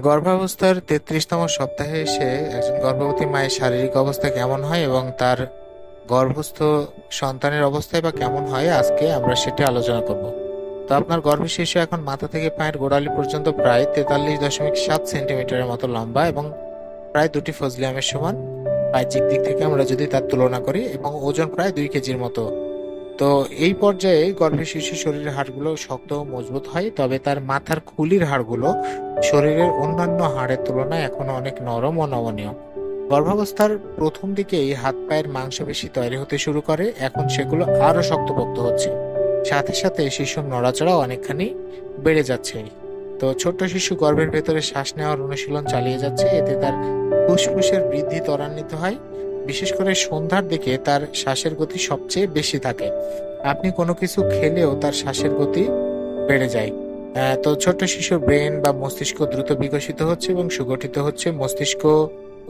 গর্ভাবস্থার তেত্রিশতম সপ্তাহে এসে একজন গর্ভবতী মায়ের শারীরিক অবস্থা কেমন হয় এবং তার গর্ভস্থ সন্তানের অবস্থায় বা কেমন হয়, আজকে আমরা সেটা আলোচনা করব। তো আপনার গর্ভের শিশু এখন মাথা থেকে পায়ের গোড়ালি পর্যন্ত প্রায় তেতাল্লিশ দশমিক সাত সেন্টিমিটারের মতো লম্বা এবং প্রায় দুটি ফজলি আমের সমান বাহ্যিক দিক থেকে আমরা যদি তার তুলনা করি এবং ওজন প্রায় দুই কেজির মতো তো এই পর্যায়ে গর্ভের শিশুর শরীরের হাড়গুলো শক্ত ও মজবুত হয়, তবে তার মাথার খুলির হাড়গুলো শরীরের অন্যান্য হাড়ের তুলনায় এখনও অনেক নরম ও নমনীয়। গর্ভাবস্থার প্রথম দিকেই হাত পায়ের মাংসপেশি তৈরি হতে শুরু করে, এখন সেগুলো আরও শক্তপোক্ত হচ্ছে। সাথে সাথে শিশুর নড়াচড়াও অনেকখানি বেড়ে যাচ্ছে। তো ছোট্ট শিশু গর্ভের ভেতরে শ্বাস নেওয়ার অনুশীলন চালিয়ে যাচ্ছে, এতে তার ফুসফুসের বৃদ্ধি ত্বরান্বিত হয়। বিশেষ করে সন্ধ্যার দিকে তার শ্বাসের গতি সবচেয়ে বেশি থাকে। আপনি কোনো কিছু খেলেও তার শ্বাসের গতি বেড়ে যায়। তো ছোট্ট শিশুর ব্রেন বা মস্তিষ্ক দ্রুত বিকশিত হচ্ছে এবং সুগঠিত হচ্ছে। মস্তিষ্ক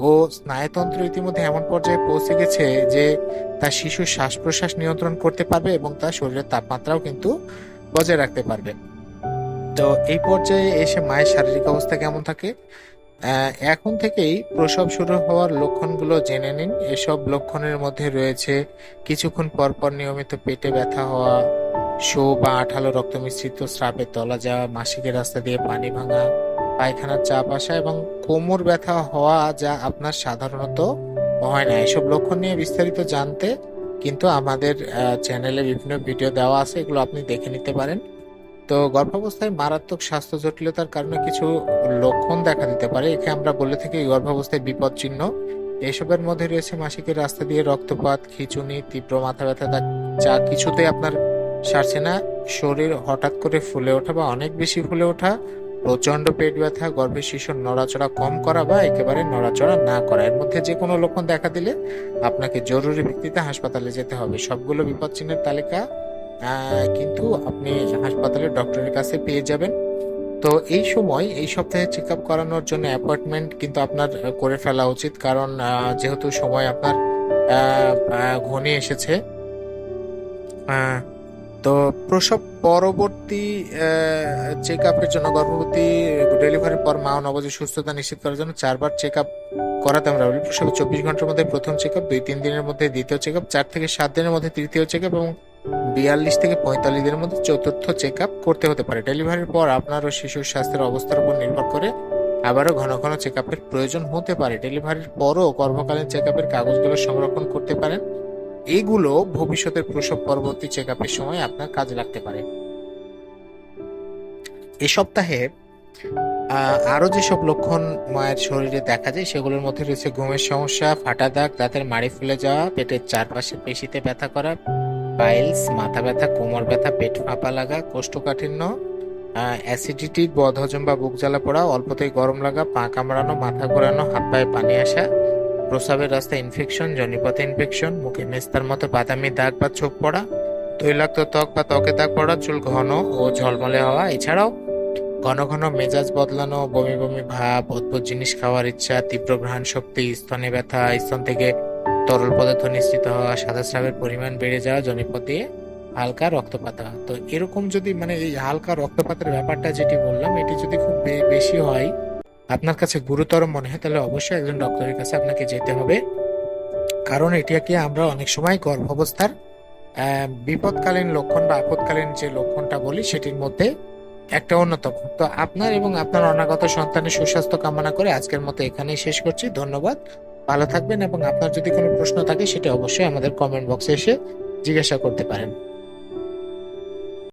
ও স্নায়ুতন্ত্র ইতিমধ্যে এমন পর্যায়ে পৌঁছে গেছে যে তার শিশু শ্বাস প্রশ্বাস নিয়ন্ত্রণ করতে পারবে এবং তার শরীরের তাপমাত্রাও কিন্তু বজায় রাখতে পারবে। তো এই পর্যায়ে এসে মায়ের শারীরিক অবস্থা কেমন থাকে? এখন থেকেই প্রসব শুরু হওয়ার লক্ষণগুলো জেনে নিন। এসব লক্ষণের মধ্যে রয়েছে কিছুক্ষণ পর পর নিয়মিত পেটে ব্যথা হওয়া, শো বা আঠালো রক্ত মিশ্রিত স্রাবের তলা যাওয়া, মাসিকের রাস্তা দিয়ে পানি ভাঙা, পায়খানার চাপ আসা এবং কোমর ব্যথা হওয়া যা আপনার সাধারণত হয় না। এসব লক্ষণ নিয়ে বিস্তারিত জানতে কিন্তু আমাদের চ্যানেলে বিভিন্ন ভিডিও দেওয়া আছে, এগুলো আপনি দেখে নিতে পারেন। তো গর্ভাবস্থায় মারাত্মক স্বাস্থ্য জটিলতার কারণে কিছু লক্ষণ দেখা দিতে পারে। একে আমরা বলে থাকি গর্ভাবস্থায় বিপদ চিহ্ন। এসবের মধ্যে রয়েছে মাসিকের রাস্তা দিয়ে রক্তপাত, খিঁচুনি, তীব্র মাথা ব্যথা যা- কিছুতে আপনার সারছে না। শরীর হঠাৎ করে ফুলে ওঠা বা অনেক বেশি ফুলে ওঠা প্রচণ্ড পেট ব্যথা গর্ভের শিশুর নড়াচড়া কম করা বা একেবারে নড়াচড়া না করা। এর মধ্যে যে কোনো লক্ষণ দেখা দিলে আপনাকে জরুরি ভিত্তিতে হাসপাতালে যেতে হবে। সবগুলো বিপদ চিহ্নের তালিকা কিন্তু আপনি হাসপাতালের ডক্টরের কাছে পেয়ে যাবেন। তো এই সময়, এই সপ্তাহে চেক আপ করানোর জন্য অ্যাপয়েন্টমেন্ট কিন্তু আপনার করে ফেলা উচিত। কারণ যেহেতু সময় আপনার ঘনিয়ে এসেছে। তো প্রসব পরবর্তী চেক আপের জন্য গর্ভবতী ডেলিভারির পর মা ও সুস্থতা নিশ্চিত করার জন্য চারবার চেক আপ করাতে আমরা বলি। প্রসবের চব্বিশ ঘণ্টার মধ্যে প্রথম চেক আপ দুই তিন দিনের মধ্যে দ্বিতীয় চেক আপ চার থেকে সাত দিনের মধ্যে তৃতীয় চেক আপ এবং বিয়াল্লিশ থেকে পঁয়তাল্লিশ দিনের মধ্যে চতুর্থ চেক করতে হতে পারে। ডেলিভারির পর আপনার ও শিশুর স্বাস্থ্যের অবস্থার উপর নির্ভর করে আবারও ঘন ঘন চেক আপের প্রয়োজন হতে পারে। ডেলিভারির পরও গর্ভকালীন চেক আপের কাগজগুলো সংরক্ষণ করতে পারেন। এগুলো ভবিষ্যতের প্রসব পরবর্তী চেক আপের সময় আপনার কাজে লাগতে পারে। এ সপ্তাহে আহ, আরও যেসব লক্ষণ মায়ের শরীরে দেখা যায় সেগুলোর মধ্যে রয়েছে ঘুমের সমস্যা ফাটা দাগ দাঁতের মাড়ি ফুলে যাওয়া পেটের চারপাশে পেশিতে ব্যথা করা পাইলস মাথা ব্যথা, কোমর ব্যথা, পেট ফাঁপা লাগা, কোষ্ঠকাঠিন্য অ্যাসিডিটি, বদহজম বা বুক জ্বালা পড়া, অল্পতেই গরম লাগা, পা কামড়ানো, মাথা ঘোরানো, হাত পায়ে পানি আসা, প্রস্রাবের রাস্তায় ইনফেকশন জনিপথে ইনফেকশন মুখে মেস্তার মতো বাদামি দাগ বা ছোপ পড়া, তৈলাক্ত ত্বক বা ত্বকে দাগ পড়া, চুল ঘন ও ঝলমলে হওয়া, এছাড়াও ঘন ঘন মেজাজ বদলানো, বমি বমি ভাব, অদ্ভুত জিনিস খাওয়ার ইচ্ছা, তীব্র ঘ্রাণ শক্তি স্তনে ব্যথা, স্তন থেকে তরল পদার্থ নিশ্চিত হওয়া, সাদা স্রাবের পরিমাণ বেড়ে যাওয়া জনিপথ দিয়ে হালকা রক্তপাত। হওয়া তো এরকম যদি মানে এই হালকা রক্তপাতের ব্যাপারটা যেটি বললাম, এটি যদি খুব বেশি হয়, আপনার কাছে গুরুতর মনে হয়, তাহলে অবশ্যই একজন ডক্টরের কাছে আপনাকে যেতে হবে। কারণ এটাকে আমরা অনেক সময় গর্ভাবস্থার বিপদকালীন লক্ষণ বা আপদকালীন যে লক্ষণটা বলি, সেটির মধ্যে একটা অন্যতম। তো আপনার এবং আপনার অনাগত সন্তানের সুস্বাস্থ্য কামনা করে আজকের মতো এখানেই শেষ করছি। ধন্যবাদ। ভালো থাকবেন এবং আপনার যদি কোনো প্রশ্ন থাকে, সেটা অবশ্যই আমাদের কমেন্ট বক্সে এসে জিজ্ঞাসা করতে পারেন।